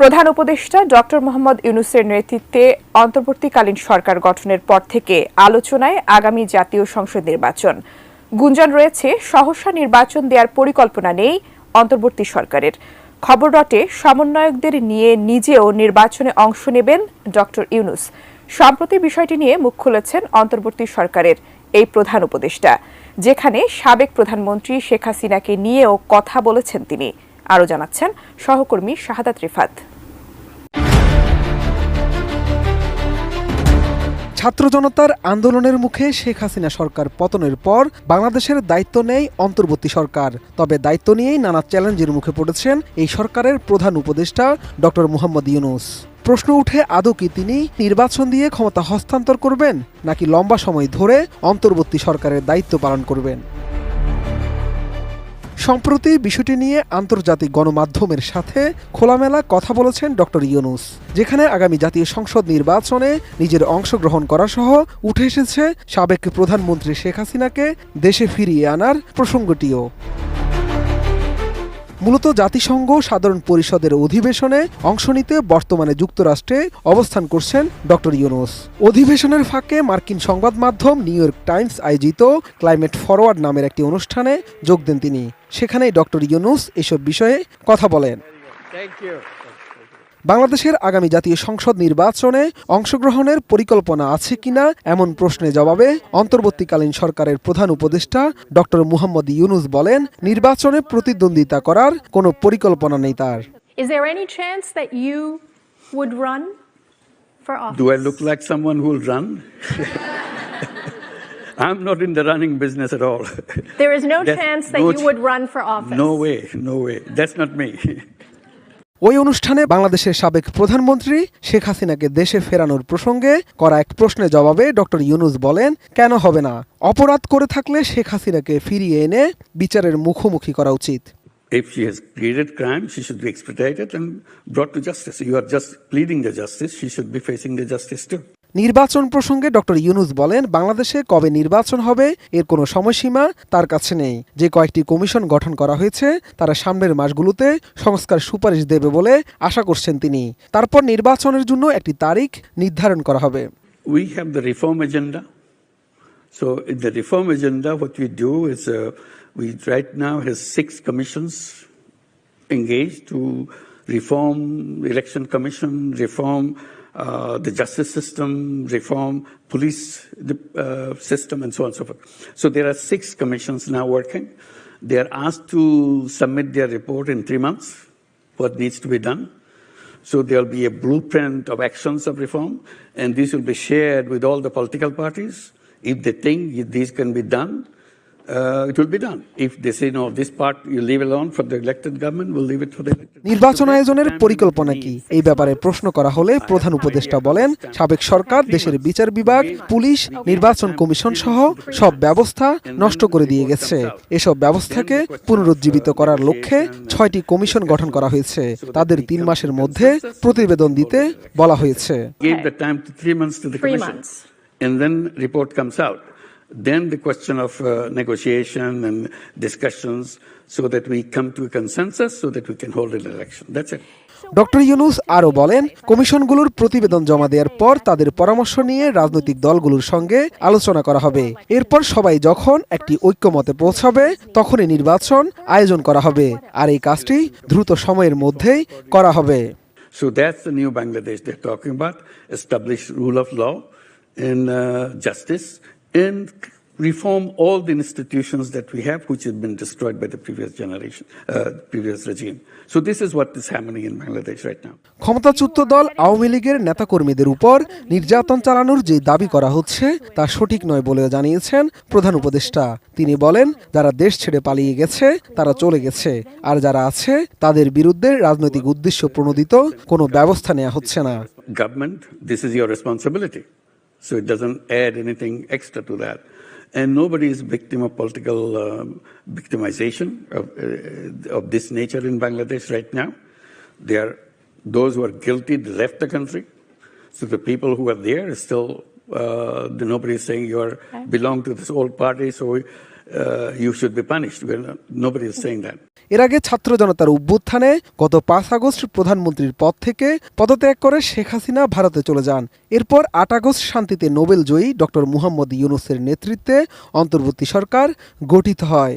প্রধান উপদেষ্টা ডক্টর মোহাম্মদ ইউনুসের নেতৃত্বে অন্তর্বর্তীকালীন সরকার গঠনের পর থেকে আলোচনায় আগামী জাতীয় সংসদ নির্বাচন। গুঞ্জন রয়েছে, সহসা নির্বাচন দেওয়ার পরিকল্পনা নেই অন্তর্বর্তী সরকারের। খবর রটে, সমন্বয়কদের নিয়ে নিজেও নির্বাচনে অংশ নেবেন ডক্টর ইউনুস। সম্প্রতি বিষয়টি নিয়ে মুখ খুলেছেন অন্তর্বর্তী সরকারের এই প্রধান উপদেষ্টা, যেখানে সাবেক প্রধানমন্ত্রী শেখ হাসিনাকে নিয়েও কথা বলেছেন তিনি। আরও জানাচ্ছেন সহকর্মী শাহাদাত রিফাত। ছাত্র জনতার আন্দোলনের মুখে শেখ হাসিনা সরকার পতনের পর বাংলাদেশের দায়িত্ব নেই অন্তর্বর্তী সরকার। তবে দায়িত্ব নিয়েই নানা চ্যালেঞ্জের মুখে পড়েছেন এই সরকারের প্রধান উপদেষ্টা ডক্টর মোহাম্মদ ইউনুস। প্রশ্ন উঠে, আদৌ কি তিনি নির্বাচন দিয়ে ক্ষমতা হস্তান্তর করবেন, নাকি লম্বা সময় ধরে অন্তর্বর্তী সরকারের দায়িত্ব পালন করবেন? সম্প্রতি বিষয়টি নিয়ে আন্তর্জাতিক গণমাধ্যমের সাথে খোলামেলা কথা বলেছেন ডক্টর ইউনুস, যেখানে আগামী জাতীয় সংসদ নির্বাচনে নিজের অংশগ্রহণ করা সহ উঠে এসেছে সাবেক প্রধানমন্ত্রী শেখ হাসিনাকে দেশে ফিরিয়ে আনার প্রসঙ্গটিও। মূলত জাতিসংঘ সাধারণ পরিষদের অধিবেশনে অংশ নিতে বর্তমানে যুক্তরাষ্ট্রে অবস্থান করছেন ডক্টর ইউনুস। অধিবেশনের ফাঁকে মার্কিন সংবাদ মাধ্যম নিউ ইয়র্ক টাইমস আয়োজিত ক্লাইমেট ফরওয়ার্ড নামের একটি অনুষ্ঠানে যোগ দেন তিনি। সেখানেই ডক্টর ইউনুস এসব বিষয়ে কথা বলেন। বাংলাদেশের আগামী জাতীয় সংসদ নির্বাচনে অংশগ্রহণের পরিকল্পনা আছে কিনা এমন প্রশ্নে জবাবে অন্তর্বর্তীকালীন সরকারের প্রধান উপদেষ্টা ড মুহম্মদ ইউনুস বলেন নির্বাচনে প্রতিদ্বন্দ্বিতা করার কোনো পরিকল্পনা নেই তার I'm not in the running business at all. There is no That's chance that no you would run for office. No way, no way. That's not me. ওই অনুষ্ঠানে বাংলাদেশের সাবেক প্রধানমন্ত্রী শেখ হাসিনাকে দেশে ফেরানোর প্রসঙ্গে করা এক প্রশ্নের জবাবে ডক্টর ইউনুস বলেন কেন হবে না অপরাধ করে থাকলে শেখ হাসিনাকে ফিরিয়ে এনে বিচারের মুখোমুখি করা উচিত if she has created crime, she should be expedited and brought to justice. You are just pleading the justice. She should be facing the justice too. নির্বাচন প্রসঙ্গে ডক্টর ইউনুস বলেন বাংলাদেশে কবে নির্বাচন হবে এর কোনো সময়সীমা তার কাছে নেই। যে কয়েকটি কমিশন গঠন করা হয়েছে তারা সামনের মাসগুলোতে সংস্কার সুপারিশ দেবে বলে আশা করছেন তিনি। তারপর নির্বাচনের জন্য একটি তারিখ নির্ধারণ করা হবে। The reform agenda. So in the reform agenda, what we do is uh, we right now has six commissions engaged to reform election commission, reform uh, the justice system, reform police uh, system, and so on and so forth. So there are six commissions now working. They are asked to submit their report in three months. What needs to be done. So there'll be a blueprint of actions of reform, and this will be shared with all the political parties. If they think these can be done, নির্বাচন আয়োজনের পরিকল্পনা কি? এই ব্যাপারে প্রশ্ন করা হলে প্রধান উপদেষ্টা বলেন সাবেক সরকার দেশের বিচার বিভাগ পুলিশ নির্বাচন কমিশন সহ সব ব্যবস্থা নষ্ট করে দিয়ে গেছে। এসব ব্যবস্থাকে পুনরুজ্জীবিত করার লক্ষ্যে ছয়টি কমিশন গঠন করা হয়েছে। তাদের তিন মাসের মধ্যে প্রতিবেদন দিতে বলা হয়েছে। Give the time to three months to the commission. And then report comes out. then the question of uh, negotiation and discussions so that we come to a consensus so that we can hold an election. That's it. Doctor Yunus আরও বলেন কমিশনগুলোর প্রতিবেদন জমা দেওয়ার পর তাদের পরামর্শ নিয়ে রাজনৈতিক দলগুলোর সঙ্গে আলোচনা করা হবে এরপর সবাই যখন একটি ঐক্যমতে পৌঁছাবে তখনই নির্বাচন আয়োজন করা হবে আর এই কাজটি দ্রুত সময়ের মধ্যেই করা হবে so that's new Bangladesh they talking about rule of law justice and reform all the institutions that we have, which have been destroyed by the previous generation, uh, previous regime. So this is what is happening in Bangladesh right now. ক্ষমতাচ্যুত দল আওয়ামী লীগের নেতাকর্মীদের উপর নির্যাতন চালানোর যে দাবি করা হচ্ছে তা সঠিক নয় বলেও জানিয়েছেন প্রধান উপদেষ্টা তিনি বলেন যারা দেশ ছেড়ে পালিয়ে গেছে তারা চলে গেছে আর যারা আছে তাদের বিরুদ্ধে রাজনৈতিক উদ্দেশ্য প্রণোদিত কোনো ব্যবস্থা নেওয়া হচ্ছে না Government, this is your responsibility. So it doesn't add anything extra to that. And nobody is victim of political um, victimization of, uh, of this nature in Bangladesh right now. They are those who are guilty they left the country. So the people who are there still uh, nobody is saying you are belong to this old party. So we, uh, should be punished nobody is saying that এর আগে ছাত্র জনতার অভ্যুত্থানে গত পাঁচ August প্রধানমন্ত্রীর পদ থেকে পদত্যাগ করে শেখ হাসিনা ভারতে চলে যান। এরপর আট আগস্ট শান্তিতে নোবেল জয়ী ডক্টর মুহাম্মদ ইউনুসের নেতৃত্বে অন্তর্বর্তী সরকার গঠিত হয়।